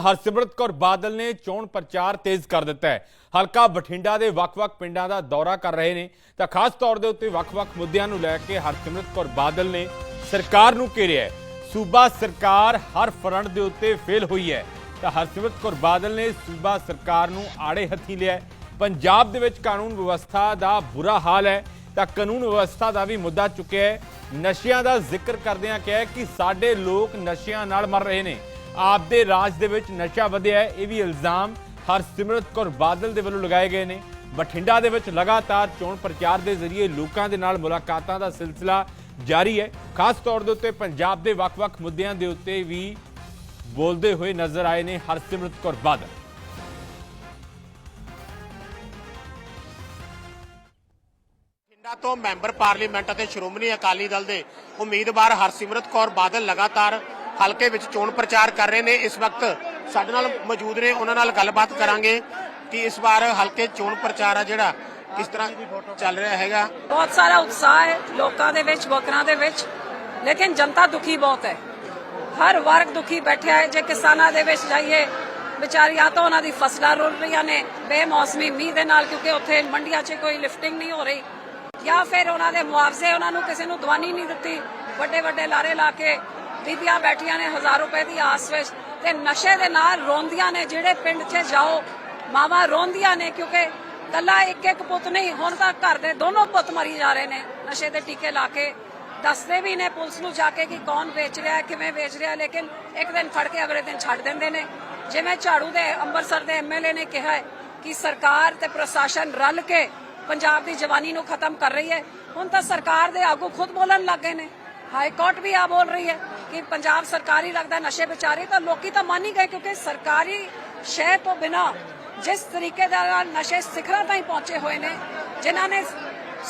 ਹਰਸਿਮਰਤ ਕੌਰ ਬਾਦਲ ਨੇ ਚੋਣ ਪ੍ਰਚਾਰ ਤੇਜ਼ ਕਰ ਦਿੱਤਾ ਹੈ। ਹਲਕਾ ਬਠਿੰਡਾ ਦੇ ਵੱਖ-ਵੱਖ ਪਿੰਡਾਂ ਦਾ ਦੌਰਾ ਕਰ ਰਹੇ ਨੇ। ਤਾਂ ਖਾਸ ਤੌਰ ਦੇ ਉੱਤੇ ਵੱਖ-ਵੱਖ ਮੁੱਦਿਆਂ ਨੂੰ ਲੈ ਕੇ ਹਰਸਿਮਰਤ ਕੌਰ ਬਾਦਲ ਨੇ ਸਰਕਾਰ ਨੂੰ ਘੇਰਿਆ ਹੈ। ਸੂਬਾ ਸਰਕਾਰ ਹਰ ਫਰੰਟ ਦੇ ਉੱਤੇ ਫੇਲ ਹੋਈ ਹੈ। ਤਾਂ ਹਰਸਿਮਰਤ ਕੌਰ ਬਾਦਲ ਨੇ ਸੂਬਾ ਸਰਕਾਰ ਨੂੰ ਆੜੇ ਹੱਥੀ ਲਿਆ ਪੰਜਾਬ ਦੇ ਵਿੱਚ ਕਾਨੂੰਨ ਵਿਵਸਥਾ ਦਾ ਬੁਰਾ ਹਾਲ ਹੈ। ਤਾਂ ਕਾਨੂੰਨ ਵਿਵਸਥਾ ਦਾ ਵੀ ਮੁੱਦਾ ਚੁੱਕਿਆ ਹੈ। ਨਸ਼ਿਆਂ ਦਾ ਜ਼ਿਕਰ ਕਰਦਿਆਂ ਕਿਹਾ ਕਿ ਸਾਡੇ ਲੋਕ ਨਸ਼ਿਆਂ ਨਾਲ ਮਰ ਰਹੇ ਨੇ। ਆਪਦੇ ਰਾਜ ਦੇ ਵਿੱਚ ਨਸ਼ਾ ਵਧਿਆ ਹੈ, ਇਹ ਵੀ ਇਲਜ਼ਾਮ ਹਰਸਿਮਰਤ ਕੌਰ ਬਾਦਲ ਦੇ ਵੱਲੋਂ ਲਗਾਏ ਗਏ ਨੇ। ਬਠਿੰਡਾ ਦੇ ਵਿੱਚ ਲਗਾਤਾਰ ਚੋਣ ਪ੍ਰਚਾਰ ਦੇ ਜ਼ਰੀਏ ਲੋਕਾਂ ਦੇ ਨਾਲ ਮੁਲਾਕਾਤਾਂ ਦਾ ਸਿਲਸਿਲਾ ਜਾਰੀ ਹੈ। ਖਾਸ ਤੌਰ ਦੇ ਉੱਤੇ ਪੰਜਾਬ ਦੇ ਵੱਖ-ਵੱਖ ਮੁੱਦਿਆਂ ਦੇ ਉੱਤੇ ਵੀ ਬੋਲਦੇ ਹੋਏ ਨਜ਼ਰ ਆਏ ਨੇ ਹਰਸਿਮਰਤ ਕੌਰ ਬਾਦਲ। ਬਠਿੰਡਾ ਤੋਂ ਮੈਂਬਰ ਪਾਰਲੀਮੈਂਟ ਅਤੇ ਸ਼੍ਰੋਮਣੀ ਅਕਾਲੀ ਦਲ ਦੇ ਉਮੀਦਵਾਰ ਹਰਸਿਮਰਤ ਕੌਰ ਬਾਦਲ ਲਗਾਤਾਰ ਹਲਕੇ ਵਿੱਚ ਚੋਣ ਪ੍ਰਚਾਰ ਕਰ ਰਹੇ ਨੇ। ਇਸ ਵਕਤ ਸਾਡੇ ਨਾਲ ਮੌਜੂਦ ਨੇ। ਉਹਨਾਂ ਨਾਲ ਗੱਲਬਾਤ ਕਰਾਂਗੇ ਕਿ ਇਸ ਵਾਰ ਹਲਕੇ ਚੋਣ ਪ੍ਰਚਾਰ ਆ ਜਿਹੜਾ ਕਿਸ ਤਰ੍ਹਾਂ ਚੱਲ ਰਿਹਾ ਹੈਗਾ। ਬਹੁਤ ਸਾਰਾ ਉਤਸ਼ਾਹ ਹੈ ਲੋਕਾਂ ਦੇ ਵਿੱਚ, ਵੋਟਰਾਂ ਦੇ ਵਿੱਚ। ਲੇਕਿਨ ਜਨਤਾ ਦੁਖੀ ਬਹੁਤ ਹੈ। ਹਰ ਵਰਗ ਦੁਖੀ ਬੈਠਿਆ ਹੈ। ਜੇ ਕਿਸਾਨਾਂ ਦੇ ਵਿੱਚ ਜਾਈਏ ਵਿਚਾਰੀਆਂ ਤਾਂ ਉਹਨਾਂ ਦੀ ਫਸਲਾਂ ਰੁਲ ਰਹੀਆਂ ਨੇ, ਬੇਮੌਸਮੀ ਮੀਂਹ ਦੇ ਨਾਲ, ਕਿਉਂਕਿ ਉੱਥੇ ਮੰਡੀਆਂ 'ਚ ਕੋਈ ਲਿਫਟਿੰਗ ਨਹੀਂ ਹੋ ਰਹੀ। ਜਾਂ ਫਿਰ ਉਹਨਾਂ ਦੇ ਮੁਆਵਜ਼ੇ, ਉਹਨਾਂ ਨੂੰ ਕਿਸੇ ਨੂੰ ਦਵਾਨੀ ਨਹੀਂ ਦਿੱਤੀ। ਵੱਡੇ ਵੱਡੇ ਲਾਰੇ ਲਾ ਕੇ ਬੀਬੀਆਂ ਬੈਠੀਆਂ ਨੇ ਹਜ਼ਾਰ ਰੁਪਏ ਦੀ ਆਸ ਵਿੱਚ ਤੇ ਨਸ਼ੇ ਦੇ ਨਾਲ ਰੋਂਦੀਆਂ ਨੇ, ਜਿਹੜੇ ਪਿੰਡ 'ਚ ਜਾਓ, ਮਾਵਾਂ ਰੋਂਦੀਆਂ ਨੇ ਕਿਉਂਕਿ ਕੱਲਾ ਇੱਕ ਇੱਕ ਪੁੱਤ ਨਹੀਂ, ਹੁਣ ਤਾਂ ਘਰ ਦੇ ਦੋਨੋਂ ਪੁੱਤ ਮਰੀ ਜਾ ਰਹੇ ਨੇ, ਨਸ਼ੇ ਦੇ ਟੀਕੇ ਲਾ ਕੇ। ਦੱਸਦੇ ਵੀ ਨੇ ਪੁਲਿਸ ਨੂੰ ਜਾ ਕੇ ਕਿ ਕੌਣ ਵੇਚ ਰਿਹਾ, ਕਿਵੇਂ ਵੇਚ ਰਿਹਾ, ਲੇਕਿਨ ਇੱਕ ਦਿਨ ਫੜ ਕੇ ਅਗਲੇ ਦਿਨ ਛੱਡ ਦਿੰਦੇ ਨੇ। ਜਿਵੇਂ ਝਾੜੂ ਦੇ ਅੰਮ੍ਰਿਤਸਰ ਦੇ ਐਮਐਲਏ ਨੇ ਕਿਹਾ ਹੈ ਕਿ ਸਰਕਾਰ ਤੇ ਪ੍ਰਸ਼ਾਸਨ ਰਲ ਕੇ ਪੰਜਾਬ ਦੀ ਜਵਾਨੀ ਨੂੰ ਖਤਮ ਕਰ ਰਹੀ ਹੈ। ਹੁਣ ਤਾਂ ਸਰਕਾਰ ਦੇ ਆਗੂ ਖੁਦ ਬੋਲਣ ਲੱਗ ਗਏ ਨੇ। ਹਾਈ ਕੋਰਟ ਵੀ ਆ ਬੋਲ ਰਹੀ ਹੈ। ਕਿ ਪੰਜਾਬ ਸਰਕਾਰੀ ਲੱਗਦਾ ਨਸ਼ੇ ਵਿਚਾਰੇ ਤਾਂ ਲੋਕੀ ਤਾਂ ਮੰਨ ਹੀ ਗਏ ਕਿਉਂਕਿ ਸਰਕਾਰੀ ਸ਼ੈ ਤੋਂ ਬਿਨਾ ਜਿਸ ਤਰੀਕੇ ਦੇ ਨਸ਼ੇ ਸਿਖਰਾਂ ਤਾਈਂ ਪਹੁੰਚੇ ਹੋਏ ਨੇ, ਜਿਨ੍ਹਾਂ ਨੇ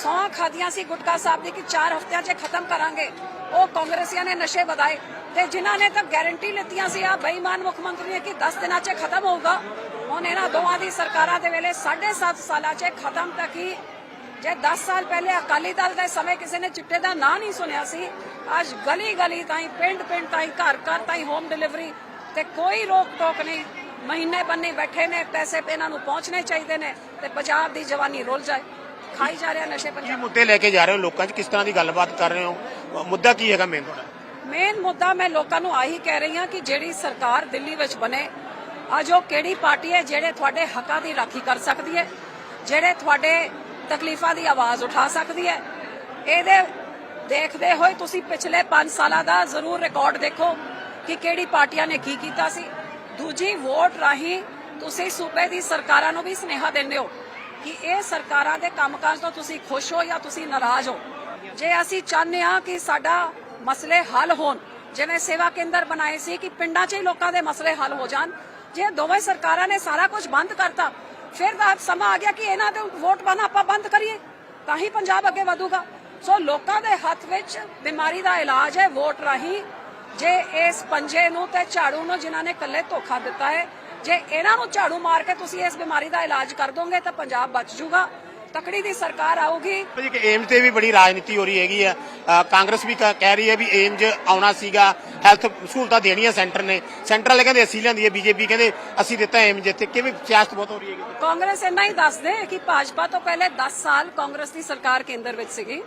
ਸੌਂ ਖਾਦੀਆਂ ਸੀ ਗੁਟਕਾ ਸਾਹਿਬ ਦੀ ਕਿ 4 ਹਫ਼ਤਿਆਂ 'ਚ ਖਤਮ ਕਰਾਂਗੇ, ਉਹ ਕਾਂਗਰਸੀਆਂ ਨੇ ਨਸ਼ੇ ਵਧਾਏ ਤੇ ਜਿਨ੍ਹਾਂ ਨੇ ਤਾਂ ਗਾਰੰਟੀ ਲਿੱਤੀਆਂ ਸੀ, ਆ ਬੇਈਮਾਨ ਮੁੱਖ ਮੰਤਰੀ ਨੇ ਕਿ 10 ਦਿਨਾਂ 'ਚ ਖਤਮ ਹੋਊਗਾ। ਹੁਣ ਇਹਨਾਂ ਦੋਵਾਂ ਦੀ ਸਰਕਾਰਾਂ ਦੇ ਵੇਲੇ 7.5 ਸਾਲਾਂ 'ਚ ਖਤਮ ਤੱਕ ਹੀ ਜੇ 10 ਸਾਲ ਪਹਿਲੇ ਅਕਾਲੀ ਦਲ ਦੇ ਸਮੇਂ ਕਿਸੇ ਨੇ ਚਿੱਟੇ ਦਾ ਨਾਂ ਨਹੀਂ ਸੁਣਿਆ ਸੀ ਅੱਜ ਗਲੀ ਗਲੀ ਤਾਈਂ ਪਿੰਡ ਪਿੰਡ ਤਾਈਂ ਘਰ ਘਰ ਤਾਈਂ ਹੋਮ ਡਿਲੀਵਰੀ ਤੇ ਕੋਈ ਰੋਕ ਟੋਕ ਨਹੀਂ। ਮਹੀਨੇ ਬੰਨੇ ਬੈਠੇ ਨੇ ਪੈਸੇ ਇਹਨਾਂ ਨੂੰ ਪਹੁੰਚਣੇ ਚਾਹੀਦੇ ਨੇ ਤੇ ਪੰਜਾਬ ਦੀ ਜਵਾਨੀ ਰੁੱਲ ਜਾਏ। ਖਾਈ ਜਾ ਰਿਹਾ ਨਸ਼ੇ ਕੀ ਪੰਜਾਬ। ਮੁੱਦੇ ਲੈ ਕੇ ਜਾ ਰਹੇ ਹੋ ਲੋਕਾਂ 'ਚ? ਕਿਸ ਤਰ੍ਹਾਂ ਦੀ ਗੱਲਬਾਤ ਕਰ ਰਹੇ ਹੋ? ਮੁੱਦਾ ਕੀ ਹੈਗਾ ਮੇਨ ਤੁਹਾਡਾ? ਮੇਨ ਮੁੱਦਾ ਮੈਂ ਲੋਕਾਂ ਨੂੰ ਆਹੀ ਕਹਿ ਰਹੀ ਹਾਂ ਕਿ ਜਿਹੜੀ ਸਰਕਾਰ ਦਿੱਲੀ ਵਿੱਚ ਬਣੇ ਅੱਜ ਉਹ ਕਿਹੜੀ ਪਾਰਟੀ ਹੈ ਜਿਹੜੇ ਤੁਹਾਡੇ ਹੱਕਾਂ ਦੀ ਰਾਖੀ ਕਰ ਸਕਦੀ ਹੈ? ਜਿਹੜੇ ਤੁਹਾਡੇ ਤਕਲੀਫਾਂ ਦੀ ਆਵਾਜ਼ ਉਠਾ ਸਕਦੀ ਹੈ। ਇਹਦੇ ਦੇਖਦੇ ਹੋਏ ਤੁਸੀਂ ਪਿਛਲੇ 5 ਸਾਲਾਂ ਦਾ ਜ਼ਰੂਰ ਰਿਕਾਰਡ ਦੇਖੋ ਕਿ ਕਿਹੜੀ ਪਾਰਟੀਆਂ ਨੇ ਕੀ ਕੀਤਾ ਸੀ। ਦੂਜੀ ਵੋਟ ਰਾਹੀਂ ਤੁਸੀਂ ਸੂਬੇ ਦੀ ਸਰਕਾਰਾਂ ਨੂੰ ਵੀ ਸੁਨੇਹਾ ਦਿੰਦੇ ਹੋ ਕਿ ਇਹ ਸਰਕਾਰਾਂ ਦੇ ਕੰਮਕਾਜ ਤੋਂ ਤੁਸੀਂ ਖੁਸ਼ ਹੋ ਜਾਂ ਤੁਸੀਂ ਨਾਰਾਜ਼ ਹੋ। ਜੇ ਅਸੀਂ ਚਾਹੁੰਦੇ ਹਾਂ ਕਿ ਸਾਡਾ ਮਸਲੇ ਹੱਲ ਹੋਣ, ਜਿਵੇਂ ਸੇਵਾ ਕੇਂਦਰ ਬਣਾਏ ਸੀ ਕਿ ਪਿੰਡਾਂ 'ਚ ਹੀ ਲੋਕਾਂ ਦੇ ਮਸਲੇ ਹੱਲ ਹੋ ਜਾਣ, ਜੇ ਦੋਵੇਂ ਸਰਕਾਰਾਂ ਨੇ ਸਾਰਾ ਕੁਝ ਬੰਦ ਕਰਤਾ ਫਿਰ ਤਾਂ ਸਮਾਂ ਆ ਗਿਆ ਕਿ ਇਹਨਾਂ ਦੇ ਵੋਟ ਪਾਣਾ ਆਪਾਂ ਬੰਦ ਕਰੀਏ, ਤਾਂ ਹੀ ਪੰਜਾਬ ਅੱਗੇ ਵਧੂਗਾ। ਸੋ ਲੋਕਾਂ ਦੇ ਹੱਥ ਵਿੱਚ ਬਿਮਾਰੀ ਦਾ ਇਲਾਜ ਹੈ ਵੋਟ ਰਾਹੀਂ। ਜੇ ਇਸ ਪੰਜੇ ਨੂੰ ਤੇ ਝਾੜੂ ਨੂੰ ਜਿਨ੍ਹਾਂ ਨੇ ਇਕੱਲੇ ਧੋਖਾ ਦਿੱਤਾ ਹੈ, ਜੇ ਇਹਨਾਂ ਨੂੰ ਝਾੜੂ ਮਾਰ ਕੇ ਤੁਸੀਂ ਇਸ ਬਿਮਾਰੀ ਦਾ ਇਲਾਜ ਕਰ ਦੋਗੇ ਤਾਂ ਪੰਜਾਬ ਬਚ ਜੂਗਾ। ਤਕੜੀ ਦੀ ਸਰਕਾਰ ਆਊਗੀ। ਜੀ ਕਿ ਏਮਜ਼ ਤੇ ਵੀ ਬੜੀ ਰਾਜਨੀਤੀ ਹੋ ਰਹੀ ਹੈਗੀ ਆ। ਕਾਂਗਰਸ ਵੀ ਕਹਿ ਰਹੀ ਹੈ ਵੀ ਏਮਜ਼ ਆਉਣਾ ਸੀਗਾ ਹੈਲਥ ਸਹੂਲਤਾਂ ਦੇਣੀਆਂ ਸੈਂਟਰ ਨੇ। ਸੈਂਟਰ ਵਾਲੇ ਕਹਿੰਦੇ ਅਸੀਂ ਲਿਆਂਦੀ ਹੈ ਬੀਜੇਪੀ ਕਹਿੰਦੇ ਅਸੀਂ ਦਿੱਤਾ ਏਮਜ਼ ਇੱਥੇ। ਕਿਵੇਂ ਸਿਆਸਤ ਬਹੁਤ ਹੋ ਰਹੀ ਹੈਗੀ? ਕਾਂਗਰਸ ਇੰਨਾ ਹੀ ਦੱਸਦੇ ਕਿ ਭਾਜਪਾ ਤੋਂ ਪਹਿਲੇ 10 ਸਾਲ ਕਾਂਗਰਸ ਦੀ ਸਰਕਾਰ ਕੇਂਦਰ ਵਿੱਚ ਸੀਗੀ।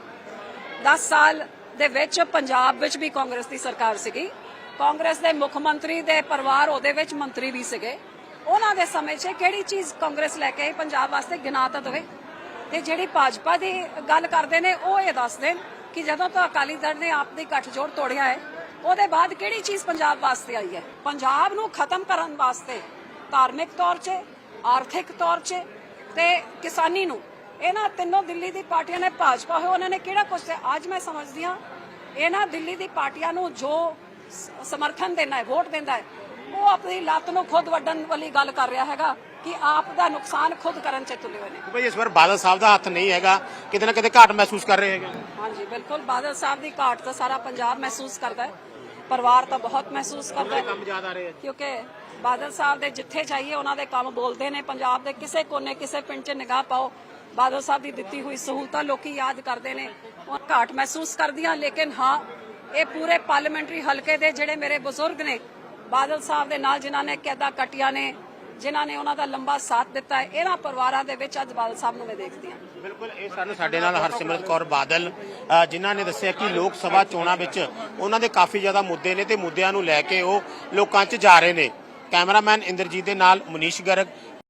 10 ਸਾਲ ਦੇ ਵਿੱਚ ਪੰਜਾਬ ਵਿੱਚ ਵੀ ਕਾਂਗਰਸ ਦੀ ਸਰਕਾਰ ਸੀਗੀ। ਕਾਂਗਰਸ ਦੇ ਮੁੱਖ ਮੰਤਰੀ ਦੇ ਪਰਿਵਾਰ ਉਹਦੇ ਵਿੱਚ ਮੰਤਰੀ ਵੀ ਸੀਗੇ। ਉਹਨਾਂ ਦੇ ਸਮੇਂ 'ਚ ਕਿਹੜੀ ਚੀਜ਼ ਕਾਂਗਰਸ ਲੈ ਕੇ ਪੰਜਾਬ ਵਾਸਤੇ ਗਿਣਾ ਤਾਂ ਦਵੇ। ਤੇ ਜਿਹੜੀ ਭਾਜਪਾ ਦੀ ਗੱਲ ਕਰਦੇ ਨੇ, ਉਹ ਇਹ ਦੱਸ ਦੇਣ ਕਿ ਜਦੋਂ ਤੋਂ ਅਕਾਲੀ ਦਲ ਨੇ ਆਪ ਦੀ ਗੱਠਜੋੜ ਤੋੜਿਆ ਹੈ, ਉਹਦੇ ਬਾਅਦ ਕਿਹੜੀ ਚੀਜ਼ ਪੰਜਾਬ ਵਾਸਤੇ ਆਈ ਹੈ? ਪੰਜਾਬ ਨੂੰ ਖਤਮ ਕਰਨ ਵਾਸਤੇ ਧਾਰਮਿਕ ਤੌਰ 'ਤੇ ਆਰਥਿਕ ਤੌਰ 'ਤੇ ਤੇ ਕਿਸਾਨੀ ਨੂੰ। ਇਹਨਾਂ ਤਿੰਨੋਂ ਦਿੱਲੀ ਦੀ ਪਾਰਟੀਆਂ ਨੇ ਭਾਜਪਾ ਹੋਏ, ਉਹਨਾਂ ਨੇ ਕਿਹੜਾ ਕੁਝ ਅੱਜ ਮੈਂ ਸਮਝਦੀ ਹਾਂ, ਇਹਨਾਂ ਦਿੱਲੀ ਦੀ ਪਾਰਟੀਆਂ ਨੂੰ ਜੋ ਸਮਰਥਨ ਦੇਣਾ ਹੈ, ਵੋਟ ਦਿੰਦਾ ਹੈ, ਉਹ ਆਪਣੀ ਲੱਤ ਨੂੰ ਖੁਦ ਵੱਢਣ ਵਾਲੀ ਗੱਲ ਕਰ ਰਿਹਾ ਹੈਗਾ। ਕਿ ਆਪ ਦਾ ਨੁਕਸਾਨ ਖੁਦ ਕਰਨ 'ਚ ਤੁਲੇ ਹੋਏ ਨੇ। ਭਾਈ ਇਸ ਵਾਰ ਬਾਦਲ ਸਾਹਿਬ ਦਾ ਹੱਥ ਨਹੀਂ ਹੈਗਾ। ਕਿਤੇ ਨਾ ਕਿਤੇ ਘਾਟ ਮਹਿਸੂਸ ਕਰ ਰਹੇ ਹੈਗੇ। ਹਾਂਜੀ ਬਿਲਕੁਲ। ਬਾਦਲ ਸਾਹਿਬ ਦੀ ਘਾਟ ਤਾਂ ਸਾਰਾ ਪੰਜਾਬ ਮਹਿਸੂਸ ਕਰਦਾ ਹੈ। ਪਰਿਵਾਰ ਤਾਂ ਬਹੁਤ ਮਹਿਸੂਸ ਕਰਦਾ ਹੈ। ਕੰਮ ਰਹੇ ਕਿਉਂਕਿ ਬਾਦਲ ਸਾਹਿਬ ਦੇ ਜਿੱਥੇ ਜਾਈਏ ਉਹਨਾਂ ਦੇ ਕੰਮ ਬੋਲਦੇ ਨੇ। ਪੰਜਾਬ ਦੇ ਕਿਸੇ ਕੋਨੇ ਕਿਸੇ ਪਿੰਡ 'ਚ ਨਿਗਾਹ ਪਾਓ। ਬਾਦਲ ਸਾਹਿਬ ਦੀ ਦਿੱਤੀ ਹੋਈ ਸਹੂਲਤਾਂ ਲੋਕੀ ਯਾਦ ਕਰਦੇ ਨੇ। ਉਹ ਘਾਟ ਮਹਿਸੂਸ ਕਰਦੀਆਂ ਲੇਕਿਨ ਹਾਂ ਇਹ ਪੂਰੇ ਪਾਰਲੀਮੈਂਟਰੀ ਹਲਕੇ ਦੇ ਜਿਹੜੇ ਮੇਰੇ ਬਜ਼ੁਰਗ ਨੇ ਬਾਦਲ ਸਾਹਿਬ ਦੇ ਨਾਲ ਜਿਨ੍ਹਾਂ ਨੇ ਕੈਦਾ ਕਟੀਆਂ ਨੇ ਜਿਨ੍ਹਾਂ ਨੇ ਉਹਨਾਂ ਦਾ ਲੰਬਾ ਸਾਥ ਦਿੱਤਾ ਹੈ ਇਹਨਾਂ ਪਰਿਵਾਰਾਂ ਦੇ ਵਿੱਚ ਅੱਜ ਬਾਦਲ ਸਾਹਿਬ ਨੂੰ ਮੈਂ ਦੇਖਦੀ ਹਾਂ। ਬਿਲਕੁਲ ਇਹ ਸਾਨੂੰ ਸਾਡੇ ਨਾਲ ਹਰਸਿਮਰਤ ਕੌਰ ਬਾਦਲ ਅ, ਜਿਨ੍ਹਾਂ ਨੇ ਦੱਸਿਆ ਕਿ ਲੋਕ ਸਭਾ ਚੋਣਾਂ ਵਿੱਚ ਉਹਨਾਂ ਦੇ ਕਾਫੀ ਜ਼ਿਆਦਾ ਮੁੱਦੇ ਨੇ ਤੇ ਮੁੱਦਿਆਂ ਨੂੰ ਲੈ ਕੇ ਉਹ ਲੋਕਾਂ 'ਚ ਜਾ ਰਹੇ ਨੇ। ਕੈਮਰਾਮੈਨ ਇੰਦਰਜੀਤ ਦੇ ਨਾਲ ਮਨੀਸ਼ ਗਰਗ